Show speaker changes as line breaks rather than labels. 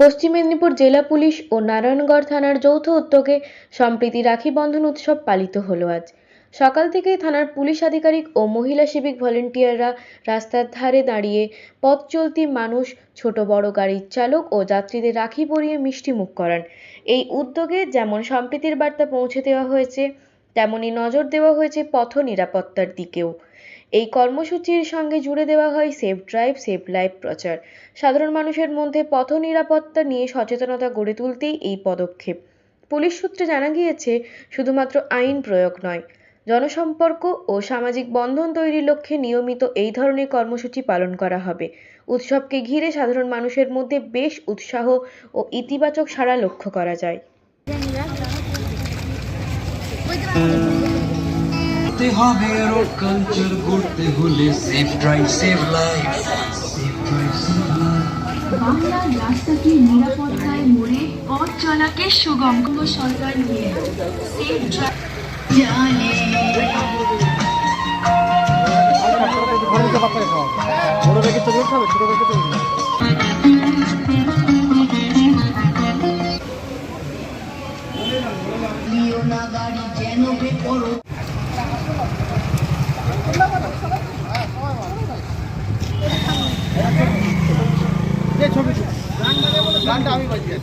পশ্চিম মেদিনীপুর জেলা পুলিশ ও নারায়ণগড় থানার যৌথ উদ্যোগে সম্প্রীতি রাখি বন্ধন উৎসব পালিত হলো আজ। সকাল থেকেই থানার পুলিশ আধিকারিক ও মহিলা সিভিক ভলেন্টিয়াররা রাস্তার ধারে দাঁড়িয়ে পথ চলতি মানুষ, ছোট বড় গাড়ির চালক ও যাত্রীদের রাখি পরিয়ে মিষ্টি মুখ করান। এই উদ্যোগে যেমন সম্প্রীতির বার্তা পৌঁছে দেওয়া হয়েছে, তেমনি নজর দেওয়া হয়েছে পথ নিরাপত্তার দিকেও। এই কর্মসূচির সঙ্গে জুড়ে দেওয়া হয় সেফ ড্রাইভ সেভ লাইফ প্রচার। সাধারণ মানুষের মধ্যে পথ নিরাপত্তা নিয়ে সচেতনতা গড়ে তুলতেই এই পদক্ষেপ। পুলিশ সূত্রে জানা গিয়েছে, শুধুমাত্র আইন প্রয়োগ নয়, জনসম্পর্ক ও সামাজিক বন্ধন তৈরির লক্ষ্যে নিয়মিত এই ধরনের কর্মসূচি পালন করা হবে। উৎসবকে ঘিরে সাধারণ মানুষের মধ্যে বেশ উৎসাহ ও ইতিবাচক সাড়া লক্ষ্য করা যায়।
করতে হবে রোড কালচার করতে হলে safe drive save life drive save life
বাংলার রাস্তাকে নিরাপত্তায় মোড়ে, পথ চলাকে সুগম সরকার নিয়ে।
ছবি গানটা আমি বাজিয়ে